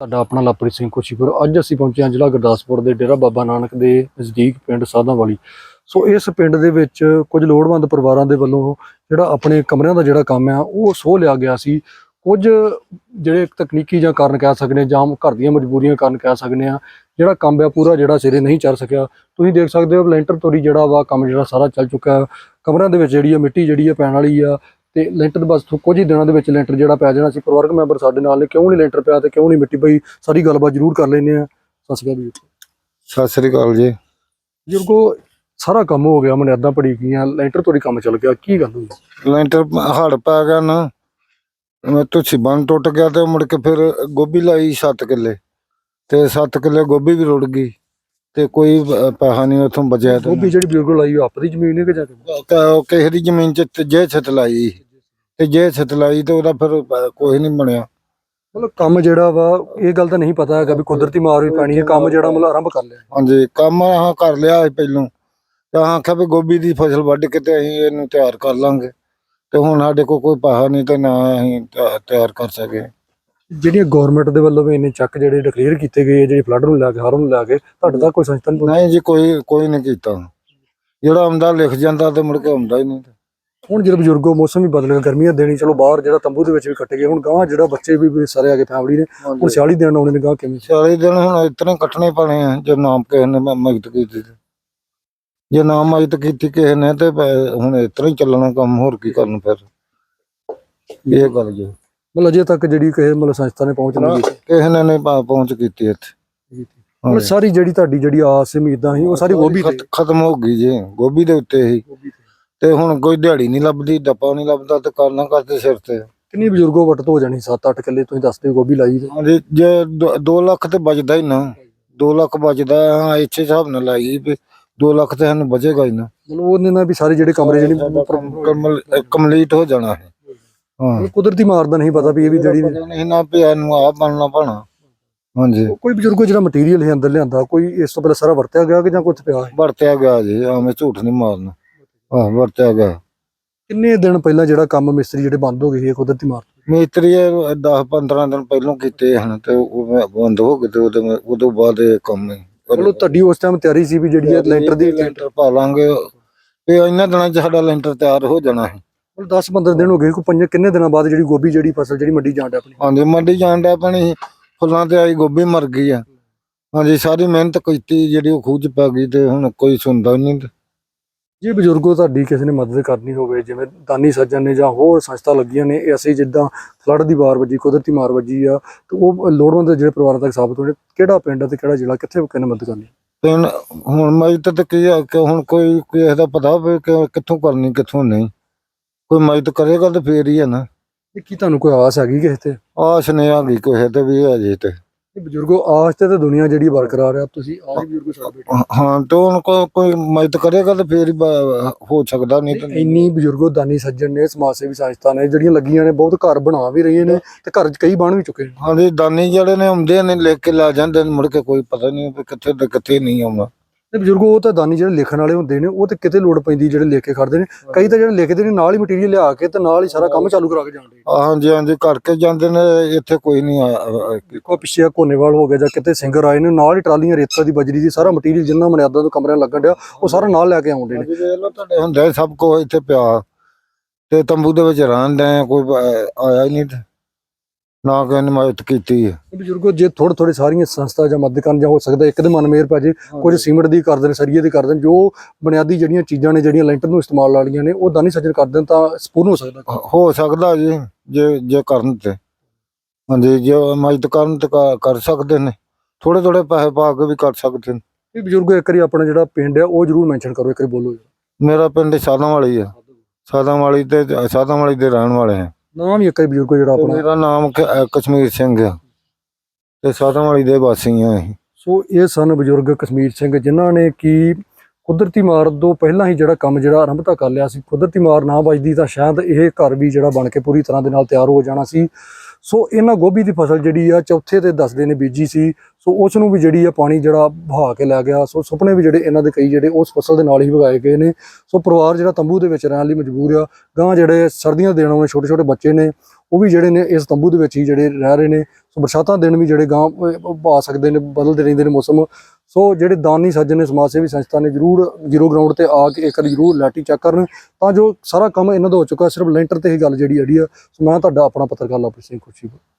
ਤੁਹਾਡਾ ਆਪਣਾ ਲਵਪ੍ਰੀਤ ਸਿੰਘ ਕੋਸ਼ੀਪੁਰ। ਅੱਜ ਅਸੀਂ ਪਹੁੰਚੇ ਹਾਂ ਜ਼ਿਲ੍ਹਾ ਗੁਰਦਾਸਪੁਰ ਦੇ ਡੇਰਾ ਬਾਬਾ ਨਾਨਕ ਦੇ ਨਜ਼ਦੀਕ ਪਿੰਡ ਸਾਧਾਂ ਵਾਲੀ। ਸੋ ਇਸ ਪਿੰਡ ਦੇ ਵਿੱਚ ਕੁਝ ਲੋੜਵੰਦ ਪਰਿਵਾਰਾਂ ਦੇ ਵੱਲੋਂ ਜਿਹੜਾ ਆਪਣੇ ਕਮਰਿਆਂ ਦਾ ਜਿਹੜਾ ਕੰਮ ਆ, ਉਹ ਸੋਹ ਲਿਆ ਗਿਆ ਸੀ। ਕੁਝ ਜਿਹੜੇ ਤਕਨੀਕੀ ਜਾਂ ਕਾਰਨ ਕਹਿ ਸਕਦੇ ਹਾਂ ਜਾਂ ਘਰ ਦੀਆਂ ਮਜਬੂਰੀਆਂ ਕਾਰਨ ਕਹਿ ਸਕਦੇ ਆ, ਜਿਹੜਾ ਕੰਮ ਆ, ਪੂਰਾ ਜਿਹੜਾ ਸਿਰੇ ਨਹੀਂ ਚੜ ਸਕਿਆ। ਤੁਸੀਂ ਦੇਖ ਸਕਦੇ ਹੋ, ਲੈਂਟਰ ਤੋਰੀ ਜਿਹੜਾ ਵਾ, ਕੰਮ ਜਿਹੜਾ ਸਾਰਾ ਚੱਲ ਚੁੱਕਾ। ਹੈ। ਕਮਰਿਆਂ ਦੇ ਵਿੱਚ ਜਿਹੜੀ ਆ, ਮਿੱਟੀ ਜਿਹੜੀ ਆ, ਪੈਣ ਵਾਲੀ ਆ ਤੇ ਲੈਂਟਰ ਬਸ ਕੁਝ ਹੀ ਦਿਨਾਂ ਦੇ ਵਿੱਚ ਲੈਂਟਰ ਜਿਹੜਾ ਪੈ ਜਾਣਾ ਸੀ। ਪਰਿਵਾਰਕ ਮੈਂਬਰ ਸਾਡੇ ਨਾਲ ਨੇ। ਕਿਉਂ ਨਹੀਂ ਲੈਂਟਰ ਪਿਆ ਤੇ ਕਿਉਂ ਨਹੀਂ ਮਿੱਟੀ ਪਈ? ਸਾਰੀ ਗੱਲਬਾਤ ਜ਼ਰੂਰ ਕਰ ਲੈਨੇ ਆ ਸਤਿ ਸ਼੍ਰੀ ਅਕਾਲ ਜੀ। ਸਤਿ ਸ੍ਰੀ ਅਕਾਲ ਜੀ। ਜਿਰਕੋ ਸਾਰਾ ਕੰਮ ਹੋ ਗਿਆ। ਮਨਿਆਦਾਂ ਪੜੀ ਗਈਆਂ। ਲੈਂਟਰ ਤੋਰੀ ਕੰਮ ਚੱਲ ਗਿਆ। ਕੀ ਗੱਲ ਹੋਈ? ਲੈਂਟਰ ਹੜ ਪੈ ਗਿਆ ਨਾ। ਮੈਂ ਤੋਂ ਬੰਨ ਟੁੱਟ ਗਿਆ ਤੇ ਮੁੜ ਕੇ ਫਿਰ ਗੋਭੀ ਲਾਈ 7 ਕਿੱਲੇ। ਤੇ 7 ਕਿੱਲੇ ਗੋਭੀ ਵੀ ਰੁੜ ਗਈ। ਤੇ ਕੋਈ ਪੈਸਾ ਨਹੀਂ ਉਥੋਂ ਬਚਿਆ ਤੇ ਗੋਭੀ ਜਿਹੜੀ ਬਜ਼ੁਰਗ ਲਾਈ ਉਹ ਆਪਣੀ ਜ਼ਮੀਨ ਹੈ ਕਿ ਜਾ ਕੇ ਕ- ਕਿਸੇ ਦੀ ਜ਼ਮੀਨ ਚ ਤੇ ਜੇ ਛਤ ਲਾਈ। ਤੇ ਜੇ ਛਤ ਲਾਈ ਤੇ ਉਹਦਾ ਫਿਰ ਪ- ਕੋਈ ਨਹੀਂ ਬਣਿਆ। ਮਤਲਬ ਕੰਮ ਜਿਹੜਾ ਵਾ ਇਹ ਗੱਲ ਤਾਂ ਨਹੀਂ ਪਤਾ ਹੈਗਾ ਵੀ ਕੁਦਰਤੀ ਮਾਰ ਵੀ ਪੈਣੀ ਹੈ ਕੰਮ ਜਿਹੜਾ ਮਤਲਬ ਆਰੰਭ ਕਰ ਲਿਆ। ਹਾਂਜੀ ਕੰਮ ਆਹ ਕਰ ਲਿਆ ਸੀ ਪਹਿਲੋਂ। ਤੇ ਆਹ ਆਖਿਆ ਵੀ ਗੋਭੀ ਦੀ ਫਸਲ ਵੱਢ ਕੇ ਤੇ ਅਸੀਂ ਇਹਨੂੰ ਤਿਆਰ ਕਰ ਲਾਂਗੇ। ਤੇ ਹੁਣ ਸਾਡੇ ਕੋਲ ਕੋਈ ਪੈਸਾ ਨਹੀਂ ਤੇ ਨਾ ਅਸੀਂ ਤਿਆ- ਤਿਆਰ ਕਰ ਸਕੇ। ਜਿਹੜੀਆਂ ਗਵਰਨਮੈਂਟ ਦੇ ਵੱਲੋਂ ਵੀ ਇੰਨੇ ਚੱਕ ਜਿਹੜੇ ਡਿਕਲੇਅਰ ਕੀਤੇ ਗਏ ਆ, ਜਿਹੜੇ ਫਲੱਡ ਨੂੰ ਲੈ ਕੇ ਹੜ੍ਹ ਨੂੰ ਲੈ ਕੇ ਤੁਹਾਡੇ ਤੱਕ ਕੋਈ ਸੰਸਥਾ ਨਹੀਂ ਜੀ ਕੋਈ ਕੋਈ ਨਹੀਂ ਕੀਤਾ। ਜਿਹੜਾ ਆਉਂਦਾ ਲਿਖ ਜਾਂਦਾ ਤੇ ਮੁੜ ਕੇ ਆਉਂਦਾ ਹੀ ਨਹੀਂ। ਹੁਣ ਜਦੋਂ ਬਜ਼ੁਰਗੋ ਮੌਸਮ ਵੀ ਬਦਲ ਗਿਆ ਗਰਮੀਆਂ ਦੇਣੀ ਚਲੋ ਬਾਹਰ ਜਿਹੜਾ ਤੰਬੂ ਦੇ ਵਿੱਚ ਵੀ ਕੱਟੇ ਗਏ ਹੁਣ ਗਾਂ ਜਿਹੜਾ ਬੱਚੇ ਵੀ ਸਾਰੇ ਆ ਗਏ ਫੈਮਿਲੀ ਨੇ ਹੁਣ 40 ਦਿਨ ਆਉਣੇ ਨੇ ਗਾਂ ਕਿਵੇਂ? 40 ਦਿਨ ਹੁਣ ਇਤਨੇ ਕੱਟਣੇ ਪੈਣੇ ਆ ਜੇ ਨਾਮ ਕਿਸੇ ਨੇ ਮਦਦ ਕੀਤੀ ਤੇ। ਜੇ ਨਾ ਮਦਦ ਕੀਤੀ ਕਿਸੇ ਨੇ ਤੇ ਹੁਣ ਇਤਨਾ ਹੀ ਚੱਲਣਾ ਕੰਮ ਹੋਰ ਕੀ ਕਰਨ ਫਿਰ? ਇਹ ਗੱਲ ਜੀ। ਮਤਲਬ ਅਜੇ ਤੱਕ ਜਿਹੜੀ ਕਿਸੇ ਮਤਲਬ ਸੰਸਥਾ ਨੇ ਪਹੁੰਚ ਨਹੀਂ ਕੀਤੀ। ਕਿਸੇ ਨੇ ਨਹੀਂ ਪਾ- ਪਹੁੰਚ ਕੀਤੀ ਇੱਥੇ। ਮਤਲਬ। ਸਾਰੀ ਜਿਹੜੀ ਤੁਹਾਡੀ ਜਿਹੜੀ ਆਸ ਉਮੀਦਾਂ ਸੀ ਉਹ ਸਾਰੀ ਗੋਭੀ ਤੇ ਖਤ- ਖਤਮ ਹੋ ਗਈ ਜੀ ਗੋਭੀ ਦੇ ਉੱਤੇ ਹੀ। ਤੇ। ਹੁਣ ਕੋਈ ਦਿਹਾੜੀ ਨਹੀਂ ਲੱਭਦੀ ਡੱਪਾ ਨਹੀਂ ਲੱਭਦਾ ਤੇ ਕਰਨਾ ਕਰਦੇ ਸਿਰ ਤੇ। ਕਿੰਨੀ ਬਜ਼ੁਰਗੋ ਵੱਟ ਤੋਂ ਹੋ ਜਾਣੀ? 7-8 ਕਿੱਲੇ ਤੁਸੀਂ ਦੱਸਦੇ ਹੋ ਗੋਭੀ ਲਾਈ ਤੇ। ਹਾਂਜੀ ਜੇ 2 ਲੱਖ ਤੇ ਬਚਦਾ ਹੀ ਨਾ। 2 ਲੱਖ ਬਚਦਾ ਹਾਂ ਇੱਥੇ ਹਿਸਾਬ ਨਾਲ ਲਾਈ ਵੀ 2 ਲੱਖ ਤੇ ਸਾਨੂੰ ਬਚੇਗਾ ਹੀ ਨਾ। ਮਤਲਬ ਉਹਨੇ ਨਾਲ ਵੀ ਸਾਰੇ ਜਿਹੜੇ ਕਮਰੇ ਜਿਹੜੀ ਕੰਪਲੀਟ ਹੋ ਜਾਣਾ ਹੈ ਹਾਂ। ਮਤਲਬ ਕੁਦਰਤੀ ਮਾਰਦਾ ਨਹੀਂ ਪਤਾ ਵੀ ਇਹ ਵੀ ਜਿਹੜੀ ਪਤਾ ਨਹੀਂ ਨਾ ਪਿਆ ਨੂੰ ਆ ਬਣਨਾ ਪਣਾ। ਹਾਂਜੀ। ਕੋਈ ਬਜ਼ੁਰਗੋ ਜਿਹੜਾ ਮਟੀਰੀਅਲ ਹੈ ਅੰਦਰ ਲਿਆਂਦਾ ਕੋਈ ਇਸ ਤੋਂ ਪਹਿਲਾਂ ਸਾਰਾ ਵਰਤਿਆ ਗਿਆ ਕਿ ਜਾਂ ਕੁਝ ਪਿਆ ਹੈ? ਵਰਤਿਆ ਗਿਆ ਜੀ ਐਵੇਂ ਝੂਠ ਨਹੀਂ ਮਾਰਨਾ। ਆਹ ਵਰਤਿਆ ਗਿਆ। ਕਿੰਨੇ ਦਿਨ ਪਹਿਲਾਂ ਜਿਹੜਾ ਕੰਮ ਮਿਸਤਰੀ ਜਿਹੜੇ ਬੰਦ ਹੋ ਗਏ ਸੀ ਇਹ ਕੁਦਰਤੀ ਮਾਰ? ਮਿਸਤਰੀ 10 15 ਦਿਨ ਪਹਿਲਾਂ ਕੀਤੇ ਹਨ ਤੇ ਉਹ ਬੰਦ ਹੋ ਗਏ ਤੇ ਉਹਦੇ ਉਦੋਂ ਬਾਅਦ ਇਹ ਕੰਮ ਹੀ ਚਲੋ ਤੁਹਾਡੀ ਉਸ ਟਾਈਮ ਤਿਆਰੀ ਸੀ ਵੀ ਜਿਹੜੀ ਇਹ ਲੈਂਟਰ ਦੀ ਲੈਂਟਰ ਪਾ ਲਾਂਗੇ। ਤੇ ਇਹਨਾਂ ਦਿਨਾਂ 'ਚ ਸਾਡਾ ਲੈਂਟਰ ਤਿਆਰ ਹੋ ਜਾਣਾ ਹੈ 10 15 ਦਿਨ ਹੋ ਗਏ ਕੋਈ ਪੰਜ ਕਿੰਨੇ ਦਿਨਾਂ ਬਾਅਦ ਜਿਹੜੀ ਗੋਭੀ ਜਿਹੜੀ ਫਸਲ ਜਿਹੜੀ ਮੰਡੀ ਜਾਣ ਆਪਣੀ? ਹਾਂਜੀ ਮੰਡੀ ਜਾਣ ਦਾ ਪਾਣੀ ਫੁੱਲਾਂ ਤੇ ਆਈ ਗੋਭੀ ਮਰ ਗਈ ਆ। ਹਾਂਜੀ ਸਾਰੀ ਮਿਹਨਤ ਕੀਤੀ ਜਿਹੜੀ ਉਹ ਖੂਜ ਪੈ ਗਈ ਤੇ ਹੁਣ ਕੋਈ ਸੁਣਦਾ ਨਹੀਂ। ਜੇ ਬਜ਼ੁਰਗੋ ਤੁਹਾਡੀ ਕਿਸੇ ਨੇ ਮਦਦ ਕਰਨੀ ਹੋਵੇ ਜਿਵੇਂ ਦਾਨੀ ਸੱਜਣ ਨੇ ਜਾਂ ਹੋਰ ਸੰਸਥਾ ਲੱਗੀਆਂ ਨੇ ਇਹ ਅਸੀਂ ਜਿੱਦਾਂ ਫਲੱਡ ਦੀ ਵਾਰ ਵੱਜੀ ਕੁਦਰਤੀ ਮਾਰ ਵੱਜੀ ਆ ਤੇ ਉਹ ਲੋੜਵੰਦ ਜਿਹੜੇ ਪਰਿਵਾਰਾਂ ਤੱਕ ਸਾਬਤ ਹੋਣੇ ਕਿਹੜਾ ਪਿੰਡ ਆ ਤੇ ਕਿਹੜਾ ਜ਼ਿਲ੍ਹਾ ਕਿੱਥੇ ਕਿਹਨੇ ਮਦਦ ਕਰਨੀ? ਹੁਣ- ਹੁਣ ਮਦਦ ਤੇ ਕੀ ਆ ਕਿ ਹੁਣ ਕੋਈ ਕਿਸੇ ਦਾ ਪਤਾ ਹੋਵੇ ਕਿ ਕਿੱਥੋਂ ਕਰਨੀ ਕਿੱਥੋਂ ਨਹੀਂ। ਕੋਈ ਮਦਦ ਕਰੇਗਾ ਤੇ ਫੇਰ ਹੀ ਹੈ ਨਾ। ਇਹ ਕੀ ਤੁਹਾਨੂੰ ਕੋਈ ਆਸ ਹੈਗੀ ਕਿਸੇ ਤੇ? ਆਸ ਨਹੀਂ ਗਈ ਕਿਸੇ ਤੇ ਵੀ ਅਜੇ ਤੇ। ਇਹ ਬਜ਼ੁਰਗੋ ਆਸ ਤੇ ਤਾਂ ਦੁਨੀਆ ਜਿਹੜੀ ਬਰਕਰਾਰ ਆ ਤੁਸੀਂ ਆਹ ਬਜ਼ੁਰਗੋ ਛੱਡ ਬੈਠੇ ਹਾਂ। ਤੇ ਹੁਣ ਕੋ- ਕੋਈ ਮਦਦ ਕਰੇਗਾ ਤੇ ਫੇਰ ਹੀ ਬ- ਹੋ ਸਕਦਾ ਨਹੀਂ ਤਾਂ ਇੰਨੀ ਬਜ਼ੁਰਗੋ ਦਾਨੀ ਸੱਜਣ ਨੇ ਸਮਾਜ ਸੇਵੀ ਸੰਸਥਾ ਨੇ ਜਿਹੜੀਆਂ ਲੱਗੀਆਂ ਨੇ ਬਹੁਤ ਘਰ ਬਣਾ ਵੀ ਰਹੀਆਂ ਨੇ ਤੇ ਘਰ 'ਚ ਕਈ ਬਣ ਵੀ ਚੁੱਕੇ ਨੇ। ਹਾਂਜੀ ਦਾਨੀ ਜਿਹੜੇ ਨੇ ਆਉਂਦੇ ਨੇ ਲਿਖ ਕੇ ਲਾ ਜਾਂਦੇ ਨੇ ਮੁੜ ਕੇ ਕੋਈ ਪਤਾ ਨਹੀਂ ਵੀ ਕਿੱਥੇ ਤੇ ਕਿੱਥੇ ਨਹੀਂ ਆਉਣਾ ਤੇ ਬਜ਼ੁਰਗੋ ਉਹ ਤਾਂ ਦਾਨੀ ਜਿਹੜੇ ਲਿਖਣ ਵਾਲੇ ਹੁੰਦੇ ਨੇ ਉਹ ਤੇ ਕਿਤੇ ਲੋੜ ਪੈਂਦੀ ਜਿਹੜੇ ਲਿਖ ਕੇ ਖੜਦੇ ਨੇ। ਕਈ ਤਾਂ ਜਿਹੜੇ ਲਿਖਦੇ ਨੇ ਨਾਲ ਹੀ ਮਟੀਰੀਅਲ ਲਿਆ ਕੇ ਤੇ ਨਾਲ ਹੀ ਸਾਰਾ ਕੰਮ ਚਾਲੂ ਕਰਾ ਕੇ ਜਾਂਦੇ ਹਾਂਜੀ ਹਾਂਜੀ ਕਰਕੇ ਜਾਂਦੇ ਨੇ ਇੱਥੇ ਕੋਈ ਨਹੀਂ ਕੋ ਪਿੱਛੇ ਕੋਨੇਵਾਲ ਹੋ ਗਿਆ ਜਾਂ ਕਿਤੇ ਸਿੰਗਰ ਆਏ ਨੇ ਨਾਲ ਹੀ ਟਰਾਲੀਆਂ ਰੇਤਾ ਦੀ ਬਜਰੀ ਦੀ ਸਾਰਾ ਮਟੀਰੀਅਲ ਜਿੰਨਾ ਮਨਿਆਦਾਂ ਤੋਂ ਕਮਰਿਆਂ ਲੱਗਣ ਡਿਆ ਉਹ ਸਾਰਾ ਨਾਲ ਲੈ ਕੇ ਆਉਂਦੇ ਨੇ। ਹੁੰਦਾ ਸਭ ਕੁਝ ਇੱਥੇ ਪਿਆ। ਤੇ ਤੰਬੂ ਦੇ ਵਿੱਚ ਰਹਿੰਦੇ ਆ ਕੋਈ ਆਇਆ ਹੀ ਨਹੀਂ ਨਾ ਕਿਸੇ ਨੇ ਮਦਦ ਕੀਤੀ ਹੈ। ਬਜ਼ੁਰਗੋ ਜੇ ਥੋੜੇ ਥੋੜੇ ਸਾਰੀਆਂ ਸੰਸਥਾ ਜਾਂ ਮਦਦ ਕਰਨ ਜਾਂ ਹੋ ਸਕਦਾ ਇੱਕ ਦੇ ਮਨ ਮੇਰ ਪੈ ਜੇ ਕੁਝ ਸੀਮਿੰਟ ਦੀ ਕਰ ਦੇਣ ਸਰੀਏ ਦੀ ਕਰ ਦੇਣ ਜੋ ਬੁਨਿਆਦੀ ਜਿਹੜੀਆਂ ਚੀਜ਼ਾਂ ਨੇ ਜਿਹੜੀਆਂ ਲੈਂਟਰ ਨੂੰ ਇਸਤੇਮਾਲ ਵਾਲੀਆਂ ਨੇ ਉਹ ਦਾਨੀ ਸੱਜਣ ਕਰ ਦੇਣ ਤਾਂ ਸਪੂਰਨ ਹੋ ਸਕਦਾ। ਹੋ ਸਕਦਾ ਜੀ ਜੇ ਜੇ ਕਰਨ ਤੇ। ਹਾਂਜੀ ਜੇ ਮਦਦ ਕਰਨ ਤੇ ਕਰ- ਕਰ ਸਕਦੇ ਨੇ। ਥੋੜੇ ਥੋੜੇ ਪੈਸੇ ਪਾ ਕੇ ਵੀ ਕਰ ਸਕਦੇ ਨੇ। ਇਹ ਬਜ਼ੁਰਗੋ ਇੱਕ ਵਾਰੀ ਆਪਣਾ ਜਿਹੜਾ ਪਿੰਡ ਆ ਉਹ ਜਰੂਰ ਮੈਂਸ਼ਨ ਕਰੋ ਇੱਕ ਵਾਰੀ ਬੋਲੋ ਮੇਰਾ ਪਿੰਡ ਸਾਦਾਂ ਵਾਲੀ ਆ। ਸਾਦਾਂ ਵਾਲੀ ਤੇ ਸਾਦਾਂ ਵਾਲੀ ਦੇ ਰਹਿਣ ਵਾਲੇ ਆ। ਨਾਮ ਹੀ ਵਾਰੀ ਬਜ਼ੁਰਗੋ ਜਿਹੜਾ ਤੇ ਆਪਣਾ। ਮੇਰਾ ਨਾਮ ਕ- ਅਹ ਕਸ਼ਮੀਰ ਸਿੰਘ ਆ। ਤੇ ਸਾਦਾਂ ਵਾਲੀ ਦੇ ਵਾਸੀ ਆ ਅਸੀਂ। ਸੋ ਇਹ ਸਨ ਬਜ਼ੁਰਗ ਕਸ਼ਮੀਰ ਸਿੰਘ ਜਿਨ੍ਹਾਂ ਨੇ ਕਿ ਕੁਦਰਤੀ ਮਾਰ ਤੋਂ ਪਹਿਲਾਂ ਹੀ ਜਿਹੜਾ ਕੰਮ ਜਿਹੜਾ ਆਰੰਭਤਾ ਕਰ ਲਿਆ ਸੀ। ਕੁਦਰਤੀ ਮਾਰ ਨਾ ਵੱਜਦੀ ਤਾਂ ਸ਼ਾਇਦ ਇਹ ਘਰ ਵੀ ਜਿਹੜਾ ਬਣ ਕੇ ਪੂਰੀ ਤਰ੍ਹਾਂ ਦੇ ਨਾਲ ਤਿਆਰ ਹੋ ਜਾਣਾ ਸੀ। ਸੋ ਇਹਨਾਂ ਗੋਭੀ ਦੀ ਫਸਲ ਜਿਹੜੀ ਆ ਚੌਥੇ ਤੇ ਦੱਸਦੇ ਨੇ ਬੀਜੀ ਸੀ, ਸੋ ਉਸ ਨੂੰ ਵੀ ਜਿਹੜੀ ਆ ਪਾਣੀ ਜਿਹੜਾ ਵਹਾ ਕੇ ਲੈ ਗਿਆ, ਸੋ ਸੁਪਨੇ ਵੀ ਜਿਹੜੇ ਇਹਨਾਂ ਦੇ ਕਈ ਜਿਹੜੇ ਉਸ ਫਸਲ ਦੇ ਨਾਲ ਹੀ ਵਗਾਏ ਗਏ ਨੇ, ਸੋ ਪਰਿਵਾਰ ਜਿਹੜਾ ਤੰਬੂ ਦੇ ਵਿੱਚ ਰਹਿਣ ਲਈ ਮਜਬੂਰ ਆ ਗਾਂ ਜਿਹੜੇ ਸਰਦੀਆਂ ਦੇ ਦੇਣ ਵਾਲੇ ਛੋਟੇ ਛੋਟੇ ਬੱਚੇ ਨੇ, ਉਹ ਵੀ ਜਿਹੜੇ ਨੇ ਇਸ ਤੰਬੂ ਦੇ ਵਿੱਚ ਹੀ ਜਿਹੜੇ ਰਹਿ ਰਹੇ ਨੇ, ਸੋ ਬਰਸਾਤਾਂ ਦਿਨ ਵੀ ਜਿਹੜੇ ਗਾਂ ਪਾ ਸਕਦੇ ਨੇ, ਬਦਲਦੇ ਰਹਿੰਦੇ ਨੇ ਮੌਸਮ ਸੋ ਜਿਹੜੇ ਦਾਨੀ ਸੱਜਣ ਨੇ, ਸਮਾਜ ਸੇਵੀ ਸੰਸਥਾ ਨੇ ਜਰੂਰ ਜ਼ੀਰੋ ਗਰਾਊਂਡ ਤੇ ਆ ਕੇ ਇੱਕ ਵਾਰੀ ਜਰੂਰ ਲੈਟੀ ਚੈੱਕ ਕਰਨ। ਤਾਂ ਜੋ ਸਾਰਾ ਕੰਮ ਇਹਨਾਂ ਦਾ ਹੋ ਚੁੱਕਾ, ਸਿਰਫ ਲੈਂਟਰ ਤੇ ਹੀ ਗੱਲ ਜਿਹੜੀ ਅੜੀ ਆ। ਸੋ ਮੈਂ ਤੁਹਾਡਾ ਆਪਣਾ ਪੱਤਰਕਾਰ ਲਵਪ੍ਰੀਤ ਸਿੰਘ ਖੁਸ਼ੀ